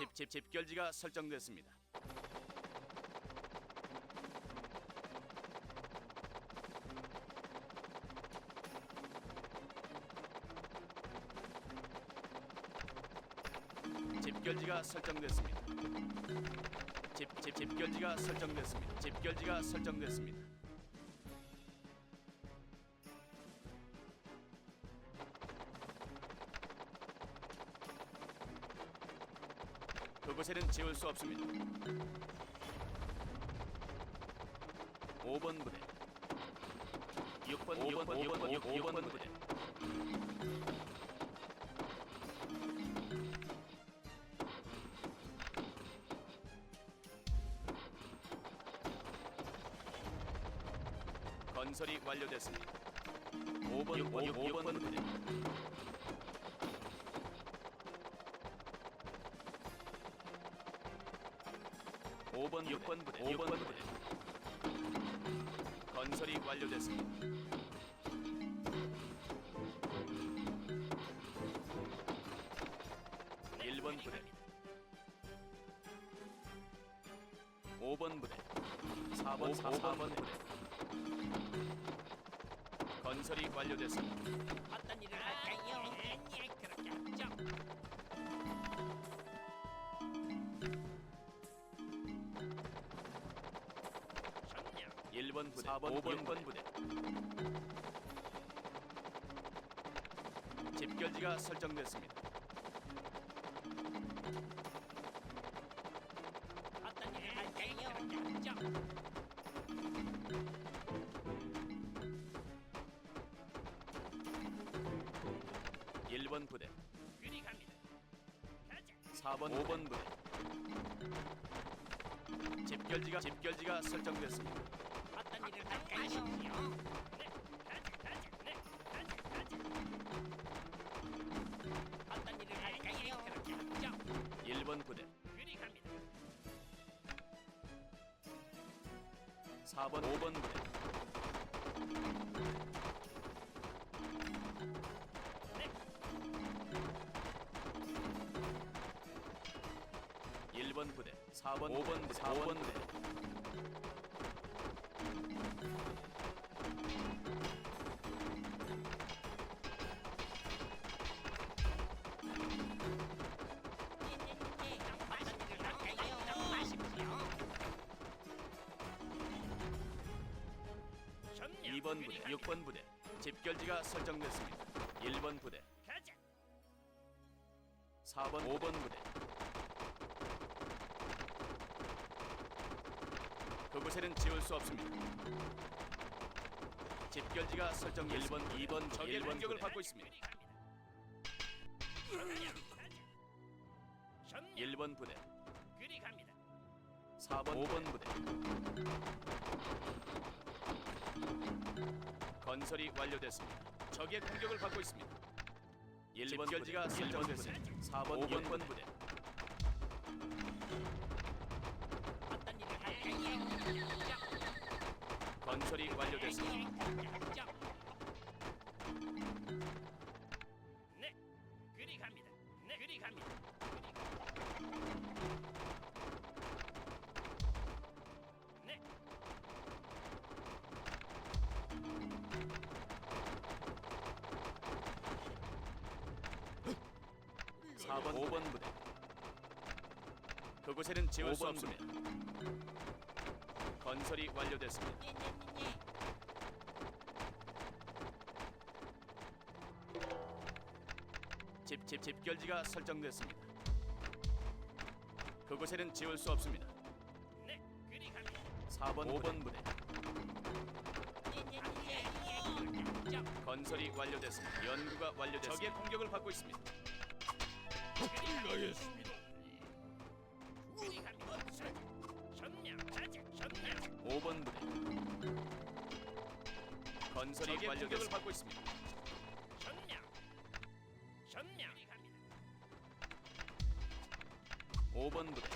집, 집, 집결지가 설정됐습니다. 집결지가 설정됐습니다. 집, 집, 집결지가 설정됐습니다. 집결지가 설정됐습니다. 수 없습니다. 5번 부대 6번 6번 6번 6번, 6번 부대 건설이 완료됐습니다. 5번 6번 6번 부대 오번 6번 부대 5번 부대 건설이 완료됐습니다. 일번 부대 5번 부대 4번 4번 부대 건설이 완료됐습니다. 4번 5번 부대 집결지가 설정됐습니다. 일번 부대 그리 갑니다. 가자. 4번 5번 부대 집결지가 집결지가 설정됐습니다. 하죠. 1번 부대 그리 갑니다. 4번 5번 부대 네, 1번 부대 4번 5번 부대 4번 부대 1번 부대, 6번 부대 집결지가 설정됐습니다. 1번 부대, 4번, 5번 부대. 그곳에는 지울 수 없습니다. 집결지가 설정 1번, 2번, 적의 공격을 받고 있습니다. 1번 부대, 4번, 5번 부대. 건설이 완료됐습니다. 적의 공격을 받고 있습니다. 1번 결지가 설정됐습니다. 4번 5번 부대 어떤 일을 할까요? 건설이 완료됐습니다. 4번 5번 부대 그곳에는 지울 수 없습니다. 건설이 완료됐습니다. 집, 집, 집결지가 설정됐습니다. 그곳에는 지울 수 없습니다. 네, 그리 갑니다. 4번 5번 부대 건설이 완료됐습니다. 연구가 완료됐습니다. 적의 공격을 받고 있습니다. 그리 갑니다. 전명, 자제, 전명. 5번 부대 건설이 적의 완료됐습니다. 공격을 받고 있습니다. 그리 갑니다. 5번 부대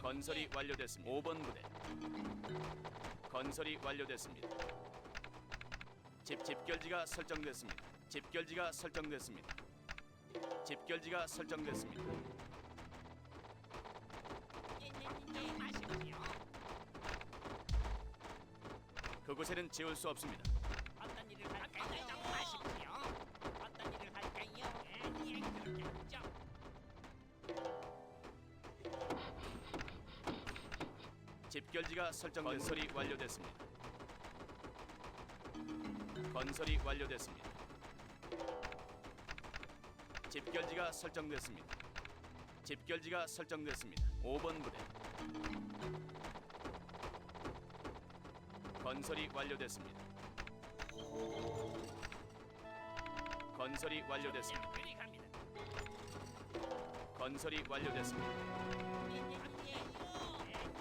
건설이 완료됐습니다. 5번 부대 건설이 완료됐습니다. 집 집결지가 설정됐습니다. 집결지가 설정됐습니다. 집결지가 설정됐습니다. 마십시오. 그곳에는 지울 수 없습니다. 어떤 일을 할까요? 마십시오. 어떤 일을 할까요? 예, 그렇게 하죠. 집결지가 설정 건설이 완료됐습니다. 건설이 완료됐습니다. 집결지가 설정됐습니다. 집결지가 설정됐습니다. 5번 부대 건설이 완료됐습니다. 건설이 완료됐습니다. 그리 갑니다. 건설이 완료됐습니다. 예 예 예.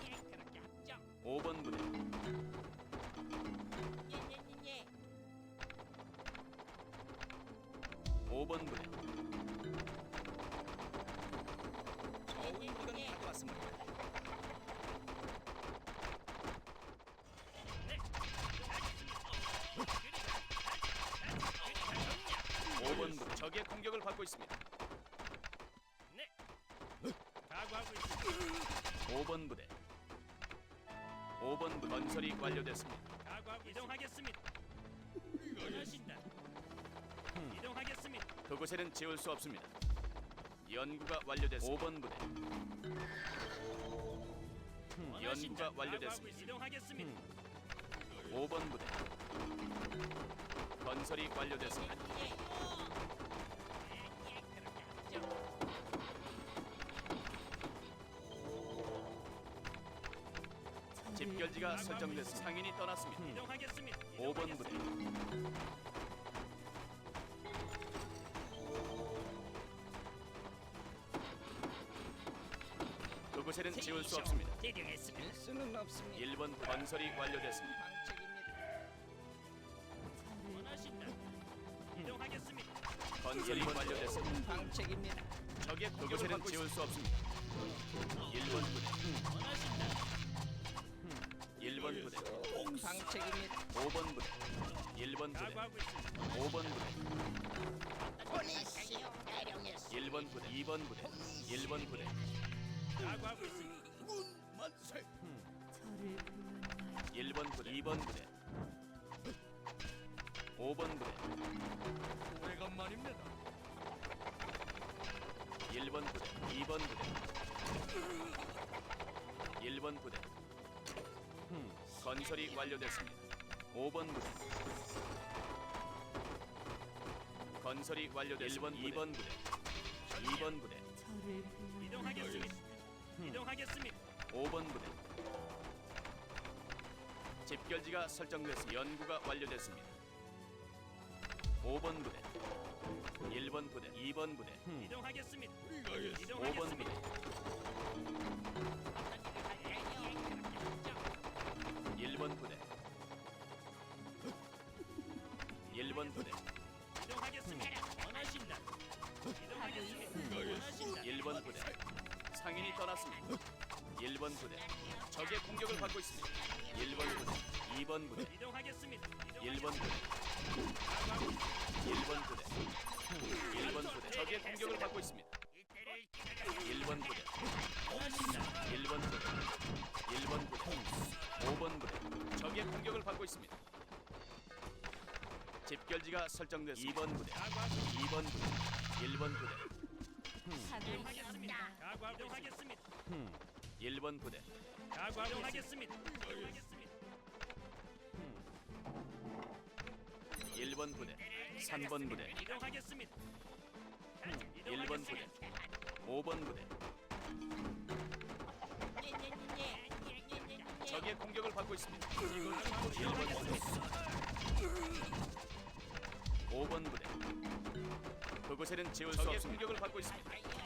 예, 그렇게 하죠. 5번 부대 5번 부대 좋은 물건 갖고 왔습니다. 오번 적의 공격을 받고 있습니다. 네. 각오하고 있습니다. 5번 부대 5번 부대 건설이 완료됐습니다. 그곳에는 지울 수 없습니다. 연구가 완료됐습니다. 5번 부대. 연구가 완료됐습니다. 이동하겠습니다. 5번 부대 건설이 완료됐습니다. 예, 예, 하죠. 집결지가 설정됐습니다. 상인이 떠났습니다. 이동하겠습니다. 5번 부대 그곳에는 지울 수 없습니다. 대령했습니다. 수는 없습니다. 1번 건설이 완료됐습니다. 방책입니다. 원하신다. 이동하겠습니다. 건설이 완료됐습니다. 방책입니다. 적의 그곳에는 지울 수 없습니다. 1번 부대 원하신다. 1번 부대 방책입니다. 5번 부대 1번 부대 각오하고 있습니다. 5번 부대 보내시오. 대령했습니다. 1번 부대 2번 부대 1번 부대 각오하고 있습니다. 1번 부대 2번 부대 5번 부대 오래간만입니다. 1번 부대 2번 부대 1번 부대 건설이 완료됐습니다. 5번 부대 건설이 완료됐습니다. 1번 2번 부대 2번 부대 이동하겠습니다. 이동하겠습니다. 5번 부대 집결지가 설정됐습니다. 연구가 완료됐습니다. 5번 부대 1번 부대 2번 부대 이동하겠습니다. 5번 부대 이동하겠습니다. 1번 부대 1번 부대 이동하겠습니다. 원하신다. 이동하겠습니다. 원하신다. 1번 부대 상인이 떠났습니다. 1번 부대. 적의 공격을 받고 있습니다. 1번 부대. 2번 부대. 이동하겠습니다. 1번 부대. 1번 부대. 1번 부대. 적의 공격을 받고 있습니다. 1번 부대. 1번 부대. 1번 부대. 5번 부대. 적의 공격을 받고 있습니다. 집결지가 설정됐습니다. 2번 부대. 2번 부대. 1번 부대 하겠습니다. 각오 이동하겠습니다. 1번 부대 각오 이동하겠습니다. 이동하겠습니다. 1번 부대 3번 부대 이동하겠습니다. 1번 부대 5번 부대 적의 공격을 받고 있습니다. 1번 부대 5번 부대 그곳에는 지울 수 없습니다. 공격을 받고 있습니다.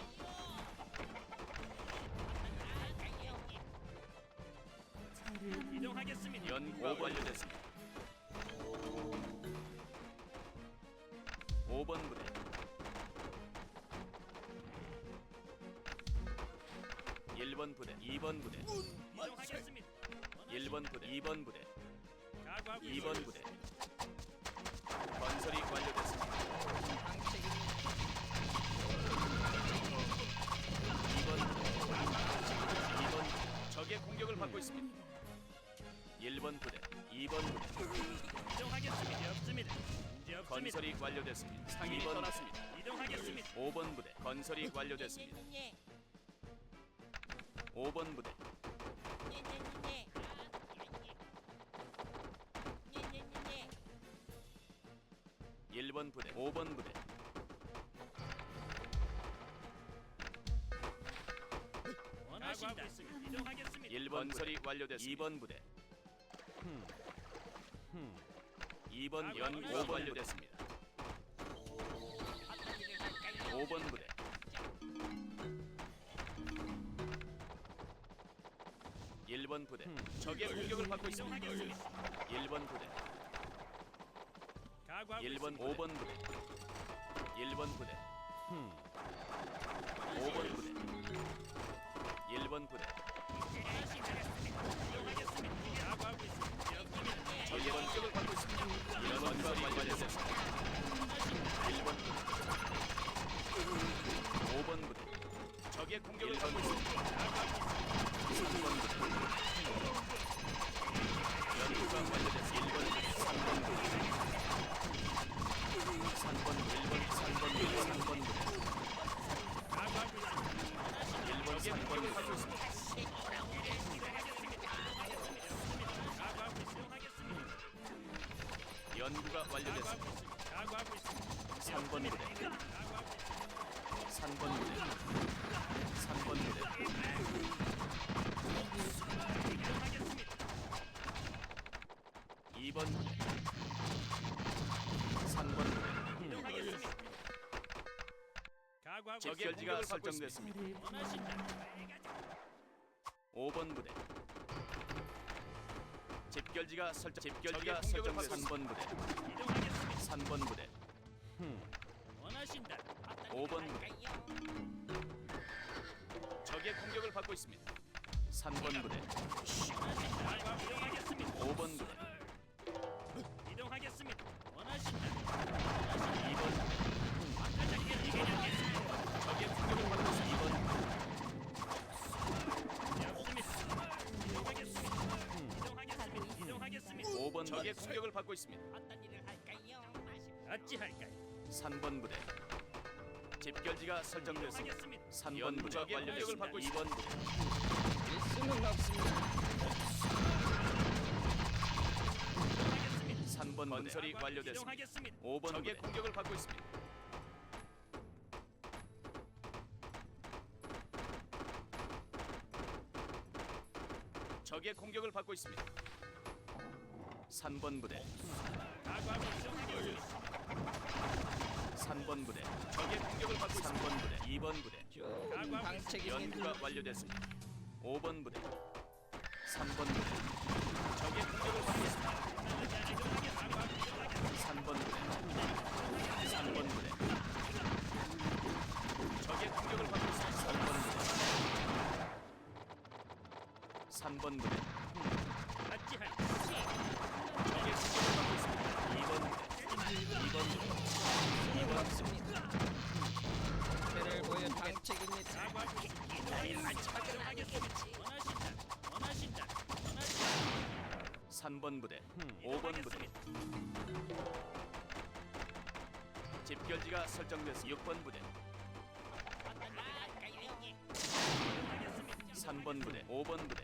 연구가 완료됐습니다. 5번 부대 1번 부대 2번 부대 이동하겠습니다. 1번 부대 2번 부대 각오하고 2번 부대. 건설이 완료됐습니다. 상인이 떠났습니다. 이동하겠습니다. 5번 부대 건설이 완료됐습니다. 예, 5번 부대 예, 예, 예. 예, 예, 예, 예. 1번 부대 5번 부대 원하신다. 이동하겠습니다. 1번 건설이 완료됐습니다. 2번 부대 2번 연구 완료됐습니다. 어떤 일을 할까요? 5번 부대. 1번 부대. 적의 공격을 받고 있습니다. 1번 부대. 1번 5번 부대. 1번 부대. 5번 부대. 1번 부대 적의 공격을 받고 있습니다. 1번 건설이 완료됐습니다. 집결지가 설정됐습니다. 5번 부대. 집결지가 설정 집결지가 설정됐 3번 부대 3번 부대. 원하신다. 5번 부대. 적의 공격을 받고 있습니다. 3번 부대. 5번 부대 5번 적의 공격을 받고 있습니다. 어떤 일을 할까요? 어찌 할까요? 3번 부대 집결지가 설정됐습니다. 하겠습니다. 3번 부대 적의 공격을 받고 있습니다. 2번 부대 일수는 없습니다. 3번 건설이 완료됐습니다. 이동하겠습니다. 5번 적의 공격을 받고 있습니다. 적의 공격을 받고 있습니다. 3번 부대 가구하고 이동하겠습니다. 3번 부대 적의 공격을 받고 있습니다. 3번 부대 2번 부대. 연구가 완료됐습니다. 5번 부대 3번 부대 적의 공격을 받고 있습니다. 3번 부대 3번 부대 적의 공격을 받고 있습니다. 3번 부대 3번 부대요? 적의 공격을 받고 있습니다. 2번 부대 2번 부대 2번 없습니다. 배를 보여 방책입니다. 가구하고 이동하겠습니다. 원하신다. 원하신다. 원하신다. 3번 부대 5번 부대 집결지가 설정됐습니다. 6번 부대 어떤 일을 할까요? 3번 부대 5번 부대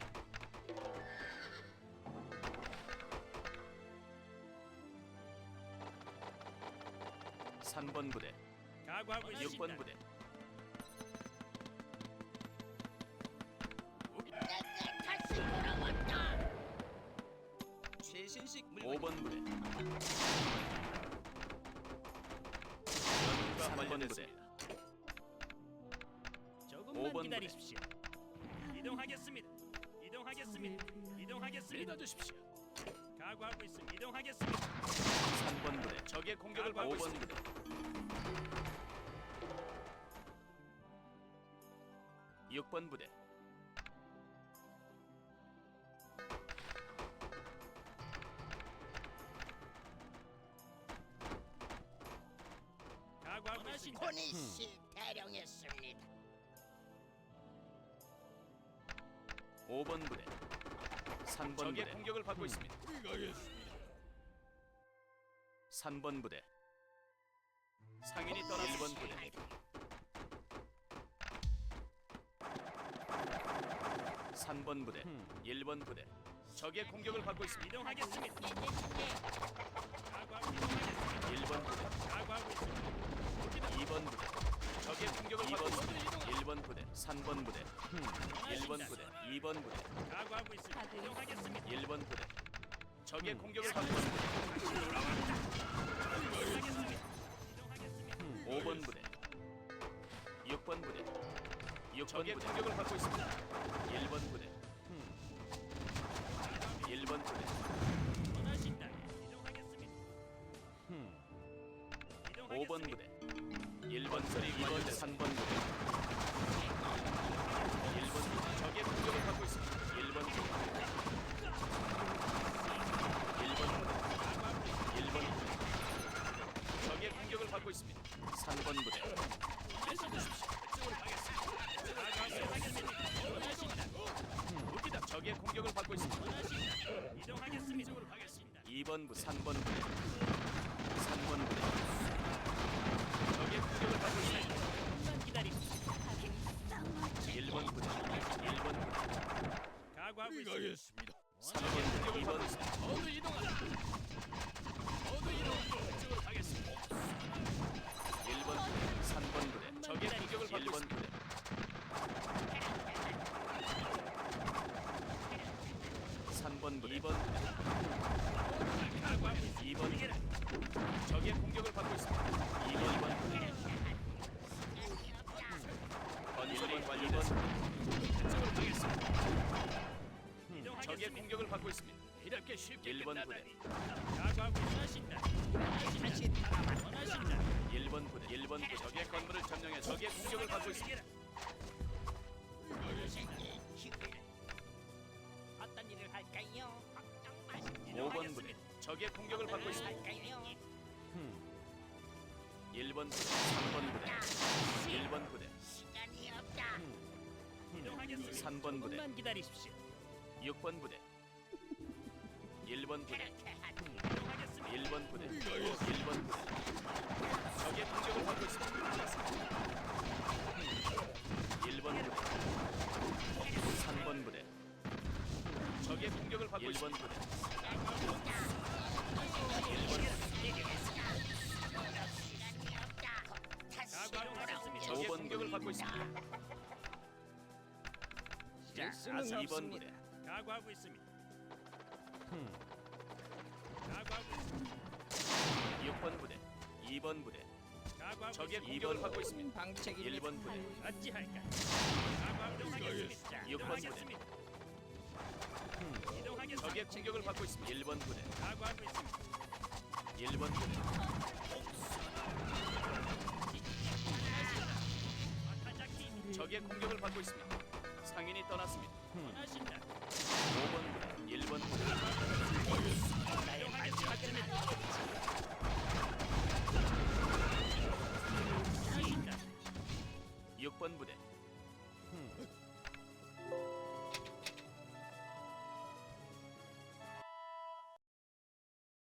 삼번 부대 가구하고 6번 부대 최신식 물건 5번 부대 연구가 완료됐습니다. 조금만 오번 기다리십시오. 이동하겠습니다. 이동하겠습니다. 이동하겠습니다. 믿어주십시오. 가구하고 있음. 이동하겠습니다. 3번 부대 적의 공격을 받고 5번 부대 6번 부대 있습니다. 대령했습니다. 5번 부대 3번 적의 공격을 받고 있습니다. 3번 부대. 상인이 떠나 1번 부대. 3번 부대. 1번 부대. 적의 공격을 받고 있습니다. 이동하겠습니다. 1번 부대. 각오하고 있습니다. 2번 부대 적의 공격을 받고 있습니다 1번 부대 3번 부대 1번 부대 2번 부대 각오하고 있습니다. 이동하겠습니다. 1번 부대 적의 공격을 받고 있습니다 이동하겠습니다. 5번 부대 6번 부대 6번 부대 공격을 받고 있습니다 1번 부대 1번 부대 원하신다. 이동하겠습니다. 5번 부대 1번 소리 2번 부대 3번 부대 1번 부대 적의 공격을 받고 있습니다. 1번 부대 1번 부대 1번 부대 적의 공격을 받고 있습니다. 3번 부대 무기다 적의 공격을 받고 있습니다. 이동하겠습니다. 이쪽으로 가겠습니다. 2번 부대 3번 부대 3번 부대 적의 공격을 받고 있습니다 조금만 기다립니다. 1번 부대 1번 부대 각오하고 있습니다. 3번 부대 2번 부대 모두 이동하라 모두 이동 이쪽으로 가겠습니다 1번 부대 3번 부대 적의 공격을 받고 1번 부대 3번 부대 2번 부대 각오하고 있습니다. 2번 부대 적의 공격을 받고 있습니다 1번 부대 원하신다. 원하신다. 1번 부대 1번 부대 적의 건물을 점령해 적의 공격을 받고 있습니다 어떤 일을 할까요? 걱정 마십시오. 5번 부대 적의 공격을 받고 있습니다 할까요? 1번 부대 3번 부대 1번 부대 시간이 없다. 이동하겠습니다. 3번 부대 조금만 기다리십시오. 6번 부대 1번 부대 그렇게 하지. 이동하겠습니다. 1번 부대 1번 부대 적의 공격을 받고 있습니다 1번 부대 3번 부대 적의 공격을 받고 있습니다 1번 부대 다시 각오하겠습니다. 적의 공격을 받고 있습니다 실수는 2번 없습니다. 부대 각오하고 있습니다. 각오하고 있습니다. 6번 부대 2번 부대 적의. 공격을 받고 있습니다 방책입니다. 1번 부대? 각오하고 이동하겠습니다. 육번 부대. 이동하겠습니다. 이동하겠습니다. 적의 공격을 받고 있습니다 1번 부대 있습니다. 1번 부대 적의 공격을 받고 있습니다 상인이 떠났습니다 원하신다. 5번 부대 1번 나의 안전을